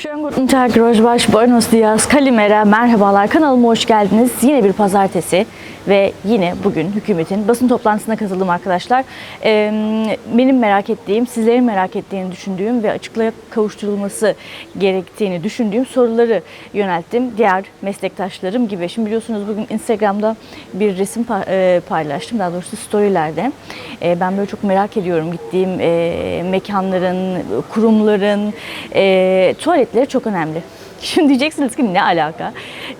Schönen guten Tag, Rojbaş, Buenos Dias, Kalimera, merhabalar. Kanalıma hoş geldiniz. Yine bir pazartesi ve yine bugün hükümetin basın toplantısına katıldım arkadaşlar. Benim merak ettiğim, sizlerin merak ettiğini düşündüğüm ve açıklığa kavuşturulması gerektiğini düşündüğüm soruları yönelttim. Diğer meslektaşlarım gibi. Şimdi biliyorsunuz bugün Instagram'da bir resim pa- paylaştım. Daha doğrusu storylerde. Ben böyle çok merak ediyorum gittiğim mekanların, kurumların tuvaletleri çok önemli. Şimdi diyeceksiniz ki ne alaka?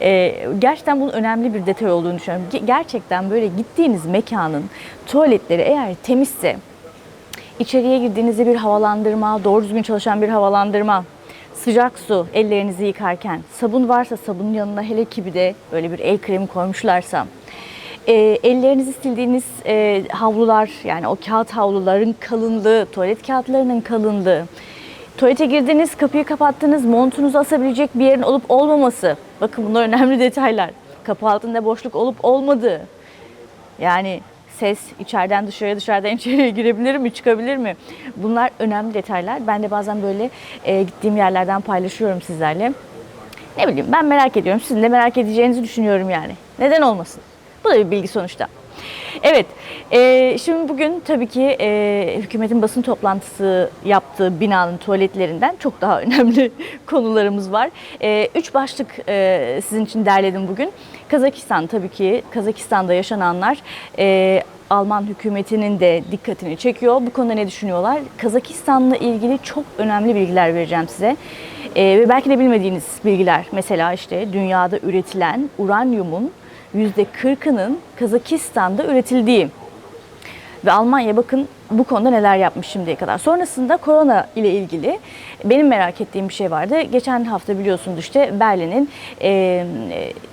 E, gerçekten bunun önemli bir detay olduğunu düşünüyorum. Ge- Gerçekten böyle gittiğiniz mekanın tuvaletleri eğer temizse, içeriye girdiğinizde bir havalandırma, doğru düzgün çalışan bir havalandırma, sıcak su ellerinizi yıkarken, sabun varsa sabunun yanına hele ki bir de böyle bir el kremi koymuşlarsa, e, ellerinizi sildiğiniz e, havlular yani o kağıt havluların kalınlığı, tuvalet kağıtlarının kalınlığı, tuvalete girdiniz, kapıyı kapattınız, montunuzu asabilecek bir yerin olup olmaması. Bakın bunlar önemli detaylar. Kapı altında boşluk olup olmadığı. Yani ses içeriden dışarıya dışarıdan içeriye girebilir mi çıkabilir mi? Bunlar önemli detaylar. Ben de bazen böyle e, gittiğim yerlerden paylaşıyorum sizlerle. Ne bileyim ben merak ediyorum. Sizin de merak edeceğinizi düşünüyorum yani. Neden olmasın? Bu da bir bilgi sonuçta. Evet, e, şimdi bugün tabii ki e, hükümetin basın toplantısı yaptığı binanın tuvaletlerinden çok daha önemli konularımız var. E, üç başlık e, sizin için derledim bugün. Kazakistan tabii ki, Kazakistan'da yaşananlar e, Alman hükümetinin de dikkatini çekiyor. Bu konuda ne düşünüyorlar? Kazakistan'la ilgili çok önemli bilgiler vereceğim size. E, ve belki de bilmediğiniz bilgiler. Mesela işte dünyada üretilen uranyumun %40'ının Kazakistan'da üretildiği. Ve Almanya bakın bu konuda neler yapmış şimdiye kadar. Sonrasında korona ile ilgili benim merak ettiğim bir şey vardı. Geçen hafta biliyorsunuz işte Berlin'in e,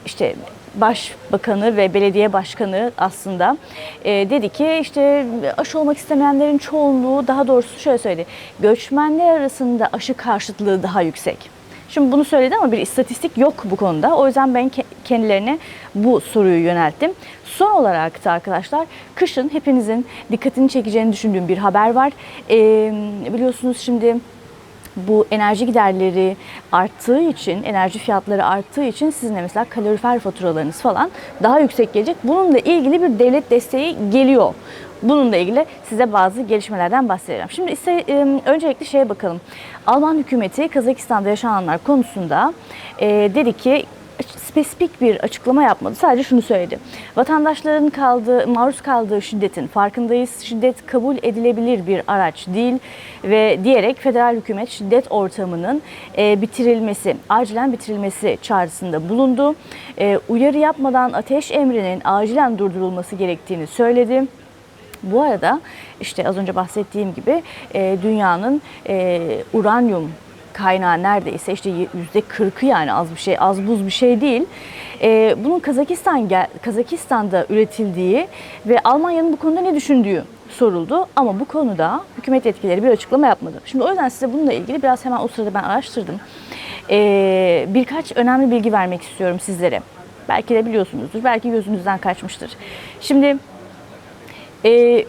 işte başbakanı ve belediye başkanı aslında e, dedi ki işte aşı olmak istemeyenlerin çoğunluğu daha doğrusu şöyle söyledi. Göçmenler arasında aşı karşıtlığı daha yüksek. Şimdi bunu söyledi ama bir istatistik yok bu konuda. O yüzden ben ke- kendilerine bu soruyu yönelttim. Son olarak da arkadaşlar kışın hepinizin dikkatini çekeceğini düşündüğüm bir haber var. Ee, biliyorsunuz şimdi bu enerji giderleri arttığı için, enerji fiyatları arttığı için sizin mesela kalorifer faturalarınız falan daha yüksek gelecek. Bununla ilgili bir devlet desteği geliyor. Bununla ilgili size bazı gelişmelerden bahsedeceğim. Şimdi ise e, öncelikle şeye bakalım. Alman hükümeti Kazakistan'da yaşananlar konusunda e, dedi ki spesifik bir açıklama yapmadı. Sadece şunu söyledi. Vatandaşların kaldığı, maruz kaldığı şiddetin farkındayız. Şiddet kabul edilebilir bir araç değil ve diyerek federal hükümet şiddet ortamının e, bitirilmesi, acilen bitirilmesi çağrısında bulundu. E, uyarı yapmadan ateş emrinin acilen durdurulması gerektiğini söyledi. Bu arada işte az önce bahsettiğim gibi e, dünyanın e, uranyum kaynağı neredeyse işte yüzde 40'ı yani az bir şey, az buz bir şey değil. E, bunun Kazakistan Kazakistan'da üretildiği ve Almanya'nın bu konuda ne düşündüğü soruldu ama bu konuda hükümet yetkilileri bir açıklama yapmadı. Şimdi o yüzden size bununla ilgili biraz hemen o sırada ben araştırdım. E, birkaç önemli bilgi vermek istiyorum sizlere. Belki de biliyorsunuzdur, belki gözünüzden kaçmıştır. Şimdi e,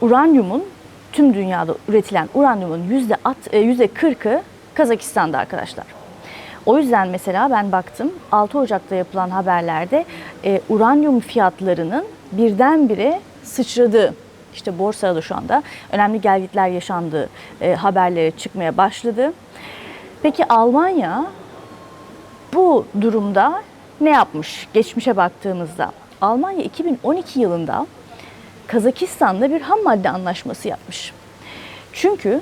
uranyumun tüm dünyada üretilen uranyumun yüzde e, yüzde 40'ı Kazakistan'da arkadaşlar. O yüzden mesela ben baktım 6 Ocak'ta yapılan haberlerde e, uranyum fiyatlarının birdenbire sıçradığı işte borsada da şu anda önemli gelgitler yaşandığı e, haberleri çıkmaya başladı. Peki Almanya bu durumda ne yapmış? Geçmişe baktığımızda Almanya 2012 yılında Kazakistan'da bir ham madde anlaşması yapmış. Çünkü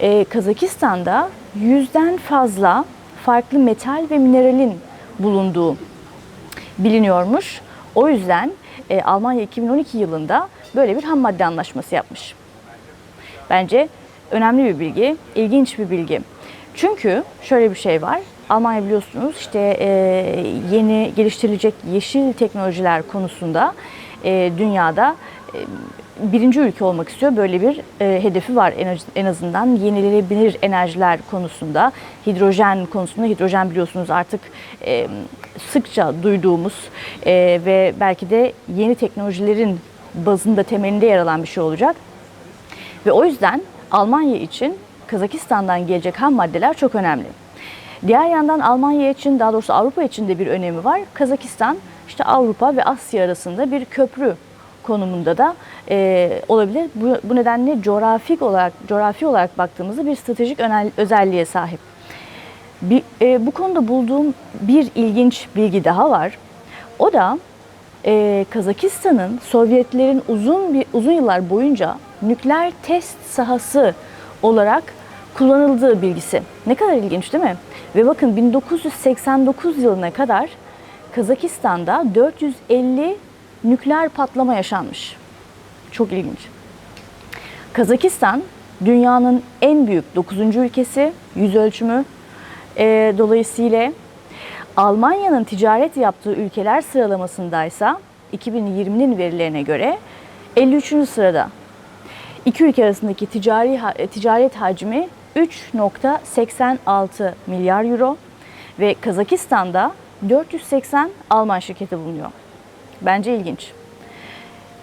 e, Kazakistan'da yüzden fazla farklı metal ve mineralin bulunduğu biliniyormuş. O yüzden e, Almanya 2012 yılında böyle bir ham madde anlaşması yapmış. Bence önemli bir bilgi, ilginç bir bilgi. Çünkü şöyle bir şey var. Almanya biliyorsunuz işte e, yeni geliştirilecek yeşil teknolojiler konusunda e, dünyada birinci ülke olmak istiyor. Böyle bir e, hedefi var en, az- en azından yenilenebilir enerjiler konusunda, hidrojen konusunda. Hidrojen biliyorsunuz artık e, sıkça duyduğumuz e, ve belki de yeni teknolojilerin bazında temelinde yer alan bir şey olacak. Ve o yüzden Almanya için Kazakistan'dan gelecek ham maddeler çok önemli. Diğer yandan Almanya için daha doğrusu Avrupa için de bir önemi var. Kazakistan işte Avrupa ve Asya arasında bir köprü konumunda da e, olabilir. Bu, bu nedenle coğrafik olarak coğrafi olarak baktığımızda bir stratejik önel- özelliğe sahip. Bir, e, bu konuda bulduğum bir ilginç bilgi daha var. O da e, Kazakistan'ın Sovyetlerin uzun bir uzun yıllar boyunca nükleer test sahası olarak kullanıldığı bilgisi. Ne kadar ilginç değil mi? Ve bakın 1989 yılına kadar Kazakistan'da 450 nükleer patlama yaşanmış. Çok ilginç. Kazakistan dünyanın en büyük 9. ülkesi yüz ölçümü e, dolayısıyla Almanya'nın ticaret yaptığı ülkeler sıralamasındaysa 2020'nin verilerine göre 53. sırada. İki ülke arasındaki ticari ticaret hacmi 3.86 milyar euro ve Kazakistan'da 480 Alman şirketi bulunuyor. Bence ilginç.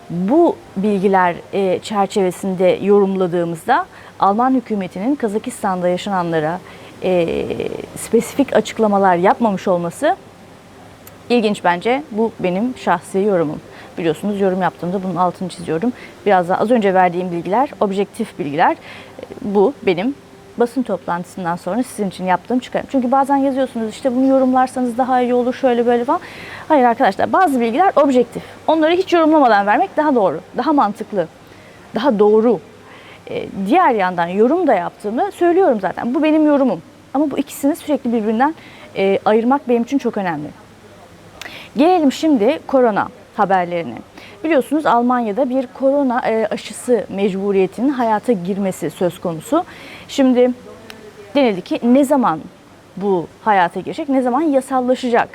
Bu bilgiler e, çerçevesinde yorumladığımızda Alman hükümetinin Kazakistan'da yaşananlara e, spesifik açıklamalar yapmamış olması ilginç bence. Bu benim şahsi yorumum. Biliyorsunuz yorum yaptığımda bunun altını çiziyorum. Biraz daha az önce verdiğim bilgiler, objektif bilgiler. E, Bu benim basın toplantısından sonra sizin için yaptığım çıkarım. Çünkü bazen yazıyorsunuz işte bunu yorumlarsanız daha iyi olur şöyle böyle falan. Hayır arkadaşlar bazı bilgiler objektif. Onları hiç yorumlamadan vermek daha doğru, daha mantıklı, daha doğru. Ee, diğer yandan yorum da yaptığımı söylüyorum zaten. Bu benim yorumum. Ama bu ikisini sürekli birbirinden e, ayırmak benim için çok önemli. Gelelim şimdi korona haberlerine. Biliyorsunuz Almanya'da bir korona e, aşısı mecburiyetinin hayata girmesi söz konusu. Şimdi denildi ki ne zaman bu hayata girecek, ne zaman yasallaşacak?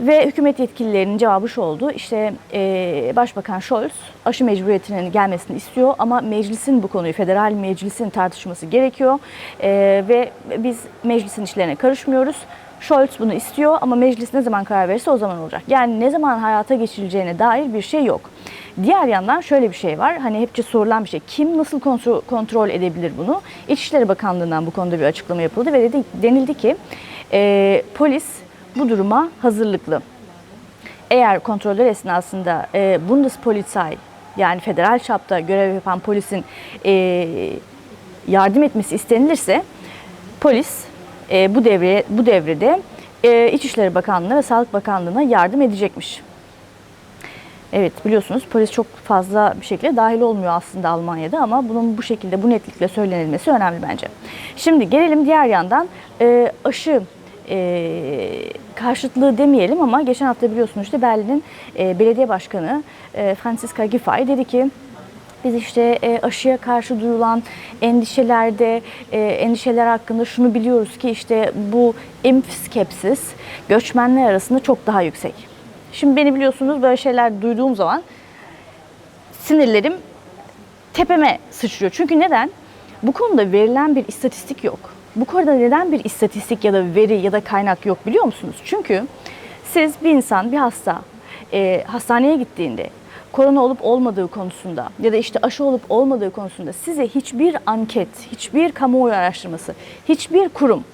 Ve hükümet yetkililerinin cevabı şu oldu. İşte e, Başbakan Scholz aşı mecburiyetinin gelmesini istiyor ama meclisin bu konuyu, federal meclisin tartışması gerekiyor. E, ve biz meclisin işlerine karışmıyoruz. Scholz bunu istiyor ama meclis ne zaman karar verirse o zaman olacak. Yani ne zaman hayata geçirileceğine dair bir şey yok. Diğer yandan şöyle bir şey var. Hani hepçe sorulan bir şey. Kim nasıl kontrol edebilir bunu? İçişleri Bakanlığı'ndan bu konuda bir açıklama yapıldı ve dedi, denildi ki e, polis bu duruma hazırlıklı. Eğer kontroller esnasında e, Bundespolizei yani federal çapta görev yapan polisin e, yardım etmesi istenilirse polis e, bu devre bu devrede e, İçişleri Bakanlığı'na ve Sağlık Bakanlığı'na yardım edecekmiş. Evet biliyorsunuz polis çok fazla bir şekilde dahil olmuyor aslında Almanya'da ama bunun bu şekilde bu netlikle söylenilmesi önemli bence. Şimdi gelelim diğer yandan e, aşı e, karşıtlığı demeyelim ama geçen hafta biliyorsunuz işte Berlin'in e, belediye başkanı e, Franziska Giffey dedi ki biz işte e, aşıya karşı duyulan endişelerde, e, endişeler hakkında şunu biliyoruz ki işte bu skepsis göçmenler arasında çok daha yüksek. Şimdi beni biliyorsunuz böyle şeyler duyduğum zaman sinirlerim tepeme sıçrıyor. Çünkü neden? Bu konuda verilen bir istatistik yok. Bu konuda neden bir istatistik ya da veri ya da kaynak yok biliyor musunuz? Çünkü siz bir insan, bir hasta e, hastaneye gittiğinde korona olup olmadığı konusunda ya da işte aşı olup olmadığı konusunda size hiçbir anket, hiçbir kamuoyu araştırması, hiçbir kurum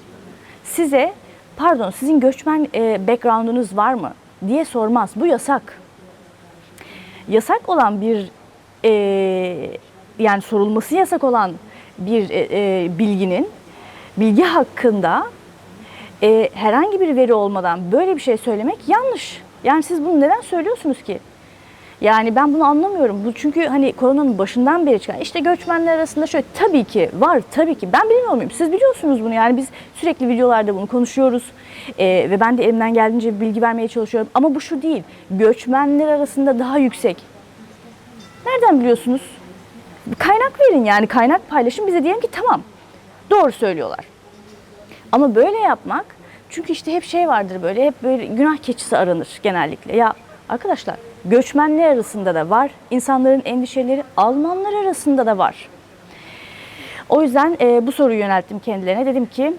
size pardon sizin göçmen e, background'unuz var mı diye sormaz. Bu yasak. Yasak olan bir e, yani sorulması yasak olan bir e, e, bilginin bilgi hakkında e, herhangi bir veri olmadan böyle bir şey söylemek yanlış. Yani siz bunu neden söylüyorsunuz ki? Yani ben bunu anlamıyorum. Bu çünkü hani koronanın başından beri çıkan işte göçmenler arasında şöyle tabii ki var tabii ki. Ben bilmiyor muyum? Siz biliyorsunuz bunu. Yani biz sürekli videolarda bunu konuşuyoruz. Ee, ve ben de elimden geldiğince bilgi vermeye çalışıyorum. Ama bu şu değil. Göçmenler arasında daha yüksek. Nereden biliyorsunuz? Kaynak verin yani kaynak paylaşın bize diyelim ki tamam. Doğru söylüyorlar. Ama böyle yapmak çünkü işte hep şey vardır böyle hep böyle günah keçisi aranır genellikle. Ya arkadaşlar göçmenler arasında da var. insanların endişeleri Almanlar arasında da var. O yüzden e, bu soruyu yönelttim kendilerine. Dedim ki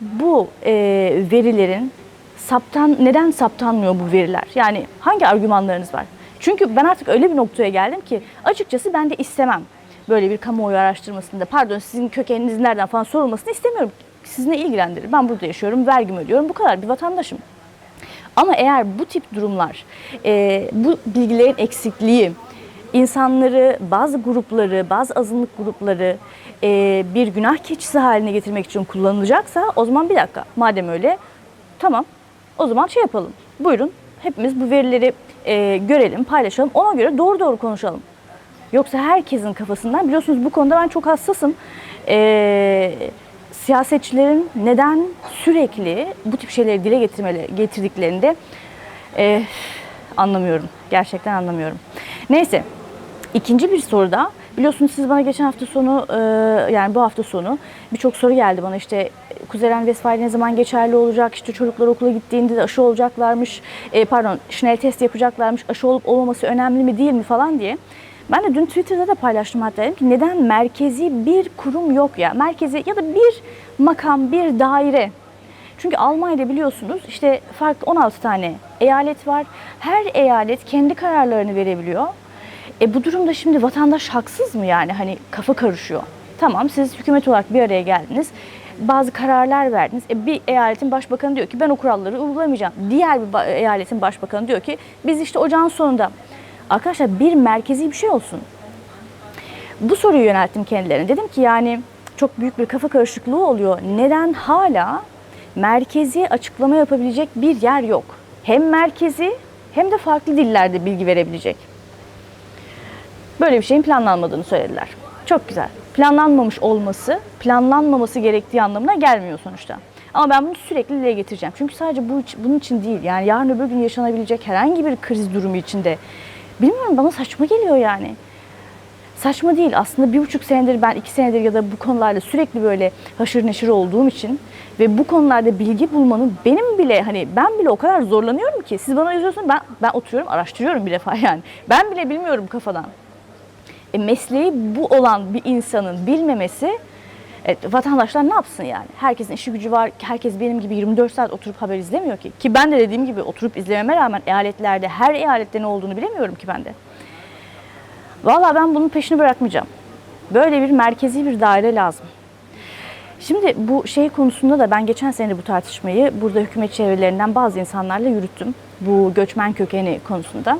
bu e, verilerin saptan neden saptanmıyor bu veriler? Yani hangi argümanlarınız var? Çünkü ben artık öyle bir noktaya geldim ki açıkçası ben de istemem böyle bir kamuoyu araştırmasında pardon sizin kökeniniz nereden falan sorulmasını istemiyorum. Sizi ne ilgilendirir? Ben burada yaşıyorum, vergimi ödüyorum. Bu kadar bir vatandaşım. Ama eğer bu tip durumlar, e, bu bilgilerin eksikliği, insanları, bazı grupları, bazı azınlık grupları e, bir günah keçisi haline getirmek için kullanılacaksa o zaman bir dakika madem öyle tamam o zaman şey yapalım. Buyurun hepimiz bu verileri e, görelim, paylaşalım. Ona göre doğru doğru konuşalım. Yoksa herkesin kafasından biliyorsunuz bu konuda ben çok hassasım. Ee, siyasetçilerin neden sürekli bu tip şeyleri dile getirmeleri, getirdiklerinde e, anlamıyorum. Gerçekten anlamıyorum. Neyse. ikinci bir soruda biliyorsunuz siz bana geçen hafta sonu e, yani bu hafta sonu birçok soru geldi bana işte Kuzeren Vesfali ne zaman geçerli olacak işte çocuklar okula gittiğinde de aşı olacaklarmış e, pardon Schnell test yapacaklarmış aşı olup olmaması önemli mi değil mi falan diye. Ben de dün Twitter'da da paylaştım hatta dedim ki neden merkezi bir kurum yok ya? Merkezi ya da bir makam, bir daire. Çünkü Almanya'da biliyorsunuz işte farklı 16 tane eyalet var. Her eyalet kendi kararlarını verebiliyor. E bu durumda şimdi vatandaş haksız mı yani? Hani kafa karışıyor. Tamam siz hükümet olarak bir araya geldiniz. Bazı kararlar verdiniz. E bir eyaletin başbakanı diyor ki ben o kuralları uygulamayacağım. Diğer bir eyaletin başbakanı diyor ki biz işte ocağın sonunda Arkadaşlar bir merkezi bir şey olsun. Bu soruyu yönelttim kendilerine. Dedim ki yani çok büyük bir kafa karışıklığı oluyor. Neden hala merkezi açıklama yapabilecek bir yer yok? Hem merkezi hem de farklı dillerde bilgi verebilecek. Böyle bir şeyin planlanmadığını söylediler. Çok güzel. Planlanmamış olması, planlanmaması gerektiği anlamına gelmiyor sonuçta. Ama ben bunu sürekli dile getireceğim. Çünkü sadece bu bunun için değil. Yani yarın öbür gün yaşanabilecek herhangi bir kriz durumu içinde Bilmiyorum bana saçma geliyor yani. Saçma değil. Aslında bir buçuk senedir ben iki senedir ya da bu konularla sürekli böyle haşır neşir olduğum için ve bu konularda bilgi bulmanın benim bile hani ben bile o kadar zorlanıyorum ki siz bana yazıyorsunuz ben ben oturuyorum araştırıyorum bir defa yani. Ben bile bilmiyorum kafadan. E, mesleği bu olan bir insanın bilmemesi Evet, vatandaşlar ne yapsın yani? Herkesin işi gücü var. Herkes benim gibi 24 saat oturup haber izlemiyor ki. Ki ben de dediğim gibi oturup izlememe rağmen eyaletlerde her eyalette ne olduğunu bilemiyorum ki ben de. Valla ben bunun peşini bırakmayacağım. Böyle bir merkezi bir daire lazım. Şimdi bu şey konusunda da ben geçen sene bu tartışmayı burada hükümet çevrelerinden bazı insanlarla yürüttüm. Bu göçmen kökeni konusunda.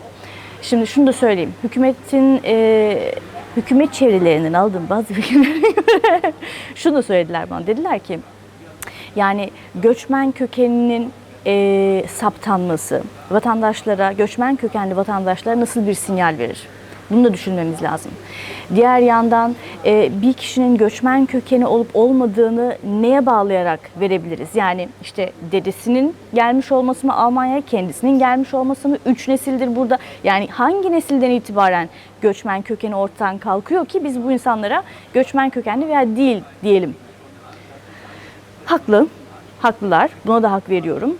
Şimdi şunu da söyleyeyim. Hükümetin e, hükümet çevrelerinden aldığım bazı göre şunu söylediler bana. Dediler ki yani göçmen kökeninin e, saptanması vatandaşlara, göçmen kökenli vatandaşlara nasıl bir sinyal verir? Bunu da düşünmemiz lazım. Diğer yandan e, bir kişinin göçmen kökeni olup olmadığını neye bağlayarak verebiliriz? Yani işte dedesinin gelmiş olması mı Almanya'ya, kendisinin gelmiş olması mı? Üç nesildir burada. Yani hangi nesilden itibaren göçmen kökeni ortadan kalkıyor ki biz bu insanlara göçmen kökenli veya değil diyelim. Haklı, haklılar. Buna da hak veriyorum.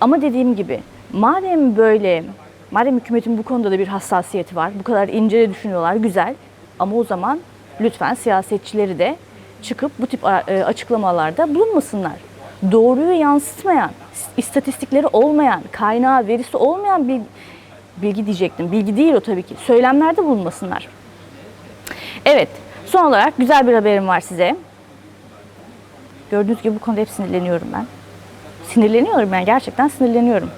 Ama dediğim gibi madem böyle Madem hükümetin bu konuda da bir hassasiyeti var, bu kadar ince düşünüyorlar, güzel. Ama o zaman lütfen siyasetçileri de çıkıp bu tip e, açıklamalarda bulunmasınlar. Doğruyu yansıtmayan, istatistikleri olmayan, kaynağı, verisi olmayan bir bilgi diyecektim. Bilgi değil o tabii ki. Söylemlerde bulunmasınlar. Evet, son olarak güzel bir haberim var size. Gördüğünüz gibi bu konuda hep sinirleniyorum ben. Sinirleniyorum ben, gerçekten sinirleniyorum.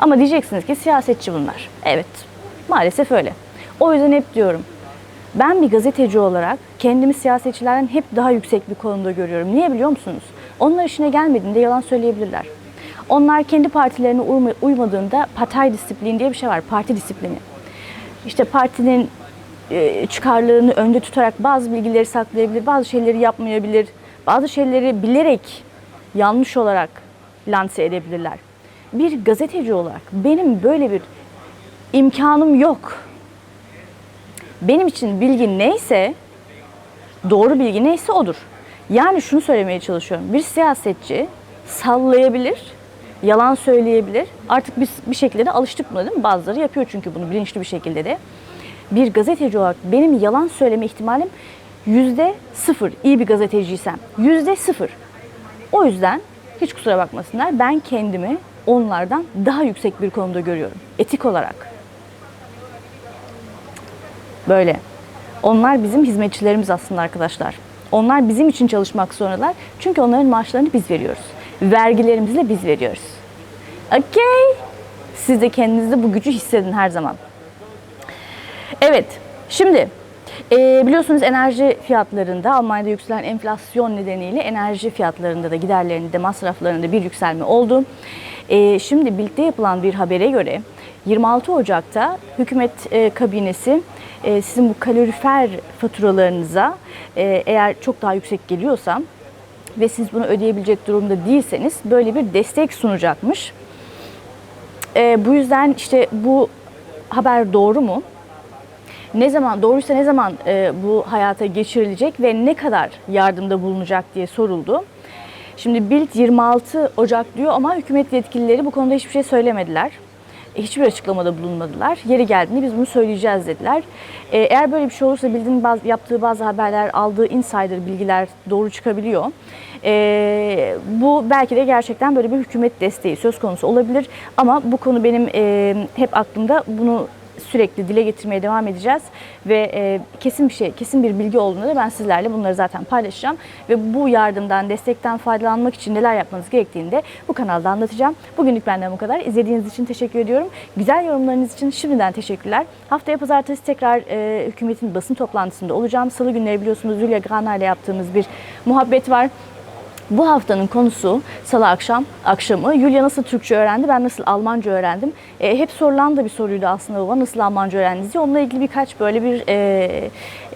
Ama diyeceksiniz ki siyasetçi bunlar. Evet, maalesef öyle. O yüzden hep diyorum, ben bir gazeteci olarak kendimi siyasetçilerden hep daha yüksek bir konumda görüyorum. Niye biliyor musunuz? Onlar işine gelmediğinde yalan söyleyebilirler. Onlar kendi partilerine uymadığında parti disiplini diye bir şey var, parti disiplini. İşte partinin e, çıkarlarını önde tutarak bazı bilgileri saklayabilir, bazı şeyleri yapmayabilir, bazı şeyleri bilerek yanlış olarak lanse edebilirler bir gazeteci olarak benim böyle bir imkanım yok. Benim için bilgi neyse, doğru bilgi neyse odur. Yani şunu söylemeye çalışıyorum. Bir siyasetçi sallayabilir, yalan söyleyebilir. Artık biz bir şekilde de alıştık buna değil mi? Bazıları yapıyor çünkü bunu bilinçli bir şekilde de. Bir gazeteci olarak benim yalan söyleme ihtimalim yüzde sıfır. İyi bir gazeteciysem. Yüzde sıfır. O yüzden hiç kusura bakmasınlar. Ben kendimi onlardan daha yüksek bir konumda görüyorum. Etik olarak. Böyle. Onlar bizim hizmetçilerimiz aslında arkadaşlar. Onlar bizim için çalışmak zorundalar. Çünkü onların maaşlarını biz veriyoruz. Vergilerimizle biz veriyoruz. Okey. Siz de kendinizde bu gücü hissedin her zaman. Evet, şimdi e, biliyorsunuz enerji fiyatlarında Almanya'da yükselen enflasyon nedeniyle enerji fiyatlarında da giderlerinde, masraflarında bir yükselme oldu. E, şimdi birlikte yapılan bir habere göre 26 Ocak'ta hükümet e, kabinesi e, sizin bu kalorifer faturalarınıza e, eğer çok daha yüksek geliyorsa ve siz bunu ödeyebilecek durumda değilseniz böyle bir destek sunacakmış. E, bu yüzden işte bu haber doğru mu? Ne zaman doğruysa ne zaman e, bu hayata geçirilecek ve ne kadar yardımda bulunacak diye soruldu. Şimdi Bild 26 Ocak diyor ama hükümet yetkilileri bu konuda hiçbir şey söylemediler. Hiçbir açıklamada bulunmadılar. Yeri geldiğinde biz bunu söyleyeceğiz dediler. E, Eğer böyle bir şey olursa Bild'in bazı, yaptığı bazı haberler, aldığı insider bilgiler doğru çıkabiliyor. E, bu belki de gerçekten böyle bir hükümet desteği söz konusu olabilir. Ama bu konu benim e, hep aklımda. Bunu sürekli dile getirmeye devam edeceğiz ve e, kesin bir şey, kesin bir bilgi olduğunda da ben sizlerle bunları zaten paylaşacağım ve bu yardımdan, destekten faydalanmak için neler yapmanız gerektiğini de bu kanalda anlatacağım. Bugünlük benden bu kadar. İzlediğiniz için teşekkür ediyorum. Güzel yorumlarınız için şimdiden teşekkürler. Haftaya pazartesi tekrar e, hükümetin basın toplantısında olacağım. Salı günleri biliyorsunuz Julia Grana ile yaptığımız bir muhabbet var. Bu haftanın konusu salı akşam akşamı Yulia nasıl Türkçe öğrendi, ben nasıl Almanca öğrendim. E, hep sorulan da bir soruydu aslında baba nasıl Almanca öğrendiniz diye. Onunla ilgili birkaç böyle bir e,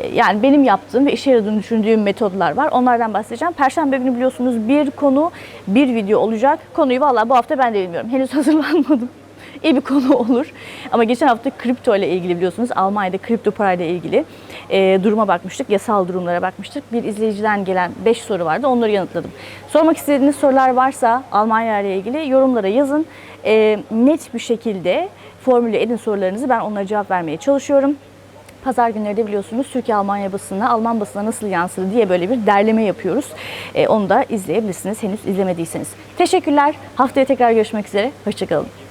e, yani benim yaptığım ve işe yaradığını düşündüğüm metodlar var. Onlardan bahsedeceğim. Perşembe günü biliyorsunuz bir konu, bir video olacak. Konuyu vallahi bu hafta ben de bilmiyorum. Henüz hazırlanmadım iyi bir konu olur. Ama geçen hafta kripto ile ilgili biliyorsunuz Almanya'da kripto parayla ilgili e, duruma bakmıştık. Yasal durumlara bakmıştık. Bir izleyiciden gelen 5 soru vardı. Onları yanıtladım. Sormak istediğiniz sorular varsa Almanya ile ilgili yorumlara yazın. E, net bir şekilde formüle edin sorularınızı. Ben onlara cevap vermeye çalışıyorum. Pazar günleri de biliyorsunuz Türkiye-Almanya basınına, Alman basına nasıl yansıdı diye böyle bir derleme yapıyoruz. E, onu da izleyebilirsiniz henüz izlemediyseniz. Teşekkürler. Haftaya tekrar görüşmek üzere. Hoşçakalın.